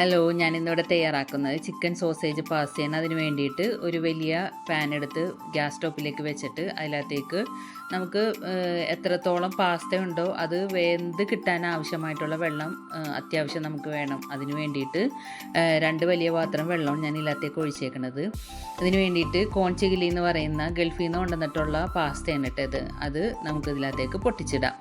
Hello ഞാനിന്നിവിടെ തയ്യാറാക്കുന്നത് chicken sausage പാസ്തയാണ് അതിന് വേണ്ടിയിട്ട് ഒരു വലിയ പാൻ എടുത്ത് ഗ്യാസ് സ്റ്റോപ്പിലേക്ക് വെച്ചിട്ട് അതിനകത്തേക്ക് നമുക്ക് എത്രത്തോളം പാസ്ത ഉണ്ടോ അത് വേന്ത് കിട്ടാൻ ആവശ്യമായിട്ടുള്ള വെള്ളം അത്യാവശ്യം നമുക്ക് വേണം. അതിന് വേണ്ടിയിട്ട് രണ്ട് വലിയ പാത്രം വെള്ളമാണ് ഞാൻ ഇതിനകത്തേക്ക് ഒഴിച്ചേക്കുന്നത് അതിന് വേണ്ടിയിട്ട് കോൺ ചികിലി എന്ന് പറയുന്ന ഗൾഫിൽ നിന്ന് കൊണ്ടുവന്നിട്ടുള്ള പാസ്തയാണ് ഇട്ടത് അത് നമുക്ക് ഇതിനകത്തേക്ക് പൊട്ടിച്ചിടാം.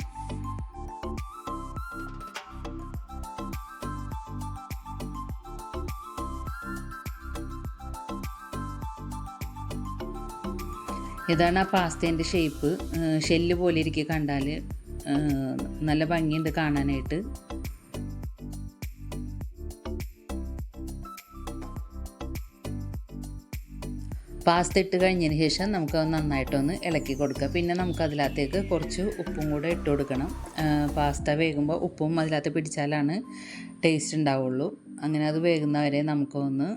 ഇതാണ് ആ പാസ്തേന്റെ ഷേപ്പ്. ഷെല്ല് പോലെ ഇരിക്കുക കണ്ടാൽ നല്ല ഭംഗിയുണ്ട് കാണാനായിട്ട്. പാസ്ത ഇട്ട് കഴിഞ്ഞതിന് ശേഷം നമുക്ക് നന്നായിട്ടൊന്ന് ഇളക്കി കൊടുക്കുക. പിന്നെ നമുക്ക് അതിനകത്തേക്ക് കുറച്ച് ഉപ്പും കൂടെ ഇട്ട് കൊടുക്കണം. പാസ്ത വേകുമ്പോൾ ഉപ്പും അതിനകത്ത് പിടിച്ചാലാണ് ടേസ്റ്റ് ഉണ്ടാവുള്ളൂ. അങ്ങനെ അത് വേകുന്നവരെ നമുക്കൊന്ന്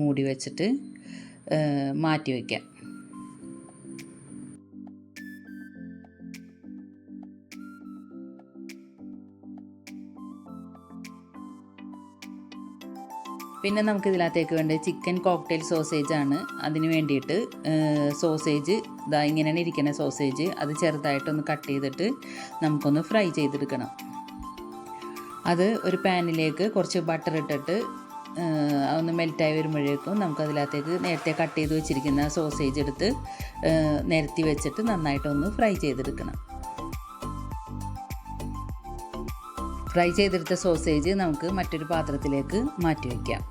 മൂടി വെച്ചിട്ട് മാറ്റി വയ്ക്കാം പിന്നെ നമുക്ക് ഇതിനകത്തേക്ക് വേണ്ടത് ചിക്കൻ കോക്ടെയിൽ സോസേജ് ആണ്. അതിന് വേണ്ടിയിട്ട് സോസേജ് ഇതാ ഇങ്ങനെയാണ് ഇരിക്കുന്ന സോസേജ് അത് ചെറുതായിട്ടൊന്ന് കട്ട് ചെയ്തിട്ട് നമുക്കൊന്ന് ഫ്രൈ ചെയ്തെടുക്കണം. അത് ഒരു പാനിലേക്ക് കുറച്ച് ബട്ടർ ഇട്ടിട്ട് ഒന്ന് മെൽറ്റായി വരുമ്പോഴേക്കും നമുക്ക് അതിനകത്തേക്ക് നേരത്തെ കട്ട് ചെയ്ത് വെച്ചിരിക്കുന്ന സോസേജ് എടുത്ത് നിരത്തി വെച്ചിട്ട് നന്നായിട്ടൊന്ന് ഫ്രൈ ചെയ്തെടുക്കണം. ഫ്രൈ ചെയ്തെടുത്ത സോസേജ് നമുക്ക് മറ്റൊരു പാത്രത്തിലേക്ക് മാറ്റി വയ്ക്കാം.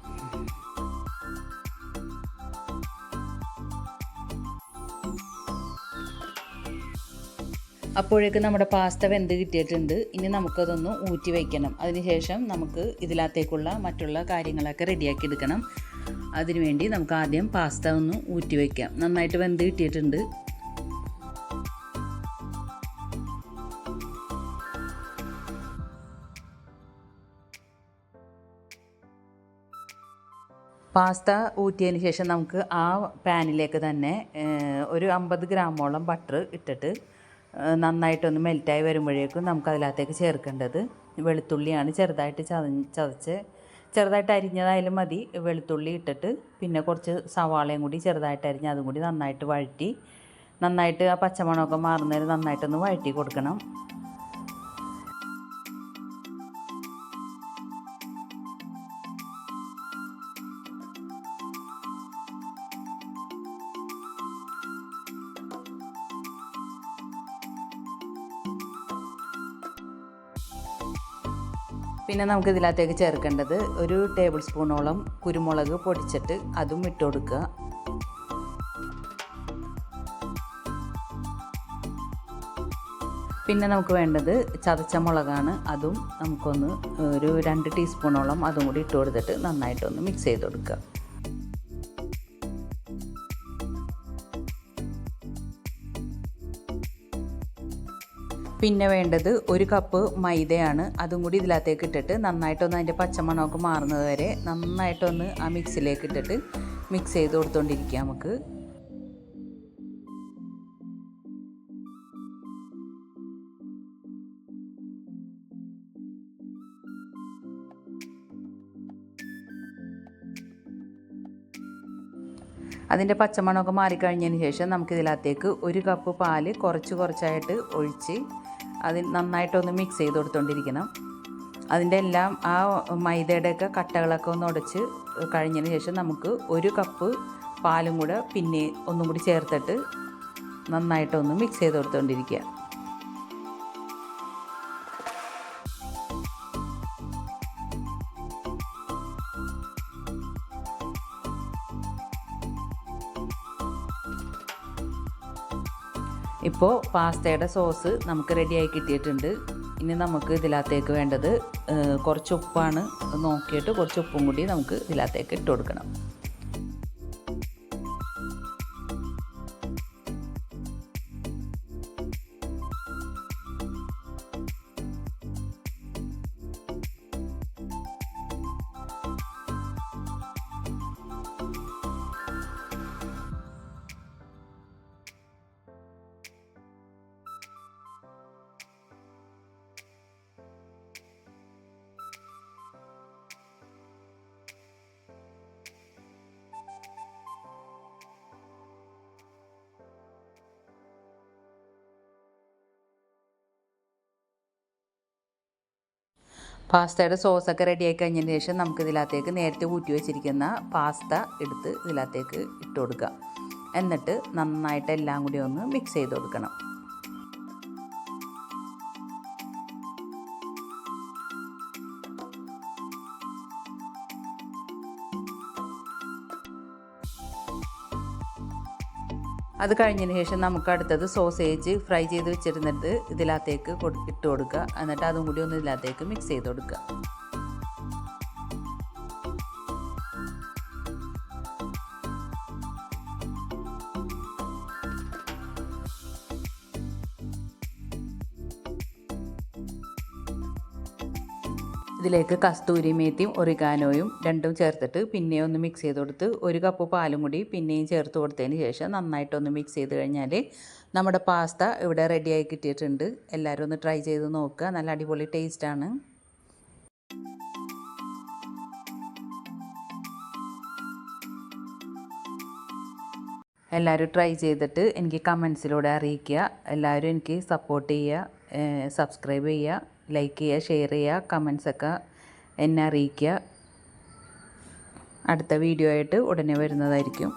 അപ്പോഴേക്ക് നമ്മുടെ പാസ്ത വെന്ത് കിട്ടിയിട്ടുണ്ട്. ഇനി നമുക്കതൊന്ന് ഊറ്റി വയ്ക്കണം. അതിനുശേഷം നമുക്ക് ഇതിനകത്തേക്കുള്ള മറ്റുള്ള കാര്യങ്ങളൊക്കെ റെഡിയാക്കി എടുക്കണം. അതിനുവേണ്ടി നമുക്ക് ആദ്യം പാസ്ത ഒന്ന് ഊറ്റി വയ്ക്കാം. നന്നായിട്ട് വെന്ത് കിട്ടിയിട്ടുണ്ട്. പാസ്ത ഊറ്റിയതിന് ശേഷം നമുക്ക് ആ പാനിലേക്ക് തന്നെ ഒരു അമ്പത് ഗ്രാമോളം ബട്ടർ ഇട്ടിട്ട് നന്നായിട്ടൊന്ന് മെൽറ്റായി വരുമ്പോഴേക്കും നമുക്ക് അതിനകത്തേക്ക് ചേർക്കേണ്ടത് വെളുത്തുള്ളിയാണ്. ചെറുതായിട്ട് ചത ചതച്ച് ചെറുതായിട്ട് അരിഞ്ഞതായാലും മതി. വെളുത്തുള്ളി ഇട്ടിട്ട് പിന്നെ കുറച്ച് സവാളയും കൂടി ചെറുതായിട്ട് അരിഞ്ഞ് അതും കൂടി നന്നായിട്ട് വഴറ്റി നന്നായിട്ട് ആ പച്ചമണമൊക്കെ മാറുന്നതിന് നന്നായിട്ടൊന്ന് വഴറ്റി കൊടുക്കണം. പിന്നെ നമുക്ക് ഇതിനകത്തേക്ക് ചേർക്കേണ്ടത് ഒരു ടേബിൾ സ്പൂണോളം കുരുമുളക് പൊടിച്ചിട്ട് അതും ഇട്ട് കൊടുക്കുക. പിന്നെ നമുക്ക് വേണ്ടത് ചതച്ച മുളകാണ്. അതും നമുക്കൊന്ന് ഒരു രണ്ട് ടീസ്പൂണോളം അതും കൂടി ഇട്ട് കൊടുത്തിട്ട് നന്നായിട്ടൊന്ന് മിക്സ് ചെയ്ത് കൊടുക്കുക. പിന്നെ വേണ്ടത് ഒരു കപ്പ് മൈദയാണ്. അതും കൂടി ഇതിനകത്തേക്ക് ഇട്ടിട്ട് നന്നായിട്ടൊന്ന് അതിന്റെ പച്ചമണമൊക്കെ മാറുന്നത് വരെ നന്നായിട്ടൊന്ന് ആ മിക്സിലേക്ക് ഇട്ടിട്ട് മിക്സ് ചെയ്ത് കൊടുത്തുകൊണ്ടിരിക്കുക നമുക്ക്. അതിന്റെ പച്ചമണമൊക്കെ മാറിക്കഴിഞ്ഞതിന് ശേഷം നമുക്ക് ഇതിനകത്തേക്ക് ഒരു കപ്പ് പാൽ കുറച്ച് കുറച്ചായിട്ട് ഒഴിച്ച് അതിൽ നന്നായിട്ടൊന്ന് മിക്സ് ചെയ്ത് കൊടുത്തോണ്ടിരിക്കണം. അതിന്റെ എല്ലാം ആ മൈദയുടെയൊക്കെ കട്ടകളൊക്കെ ഒന്ന് ഉടച്ച് കഴിഞ്ഞതിന് ശേഷം നമുക്ക് ഒരു കപ്പ് പാലും കൂടെ പിന്നെ ഒന്നും കൂടി ചേർത്തിട്ട് നന്നായിട്ടൊന്ന് മിക്സ് ചെയ്ത് കൊടുത്തോണ്ടിരിക്കുക. ഇപ്പോൾ പാസ്തയുടെ സോസ് നമുക്ക് റെഡിയായി കിട്ടിയിട്ടുണ്ട്. ഇനി നമുക്ക് ഇതിനകത്തേക്ക് വേണ്ടത് കുറച്ച് ഉപ്പാണ്. നോക്കിയിട്ട് കുറച്ച് ഉപ്പും കൂടി നമുക്ക് ഇതിനകത്തേക്ക് ഇട്ട് കൊടുക്കണം. പാസ്തയുടെ സോസൊക്കെ റെഡിയായി കഴിഞ്ഞതിന് ശേഷം നമുക്ക് ഇതിനകത്തേക്ക് നേരത്തെ ഊറ്റി വെച്ചിരിക്കുന്ന പാസ്ത എടുത്ത് ഇതിനകത്തേക്ക് ഇട്ട് കൊടുക്കുക. എന്നിട്ട് നന്നായിട്ട് എല്ലാം കൂടി ഒന്ന് മിക്സ് ചെയ്ത് കൊടുക്കണം. അത് കഴിഞ്ഞതിന് ശേഷം നമുക്ക് അടുത്തത് സോസേജ് ഫ്രൈ ചെയ്ത് വെച്ചിരുന്നിട്ട് ഇതിനകത്തേക്ക് ഇട്ട് കൊടുക്കുക. എന്നിട്ട് അതും കൂടി ഒന്ന് ഇതിനകത്തേക്ക് മിക്സ് ചെയ്ത് കൊടുക്കുക. ഇതിലേക്ക് കസ്തൂരി മേത്തിയും ഒറിഗാനോയും രണ്ടും ചേർത്തിട്ട് പിന്നെ ഒന്ന് മിക്സ് ചെയ്ത് കൊടുത്ത് ഒരു കപ്പ് പാലും കൂടി പിന്നെയും ചേർത്ത് കൊടുത്തതിന് ശേഷം നന്നായിട്ടൊന്ന് മിക്സ് ചെയ്ത് കഴിഞ്ഞാൽ നമ്മുടെ പാസ്ത ഇവിടെ റെഡിയായി കിട്ടിയിട്ടുണ്ട്. എല്ലാവരും ഒന്ന് ട്രൈ ചെയ്ത് നോക്കുക. നല്ല അടിപൊളി ടേസ്റ്റാണ് എല്ലാവരും ട്രൈ ചെയ്തിട്ട് എനിക്ക് കമൻസിലൂടെ അറിയിക്കുക. എല്ലാവരും എനിക്ക് സപ്പോർട്ട് ചെയ്യുക. സബ്സ്ക്രൈബ് ചെയ്യുക. ലൈക്ക് ചെയ്യുക ഷെയർ ചെയ്യുക കമൻസൊക്കെ എന്നെ അറിയിക്കുക. അടുത്ത വീഡിയോ ആയിട്ട് ഉടനെ വരുന്നതായിരിക്കും.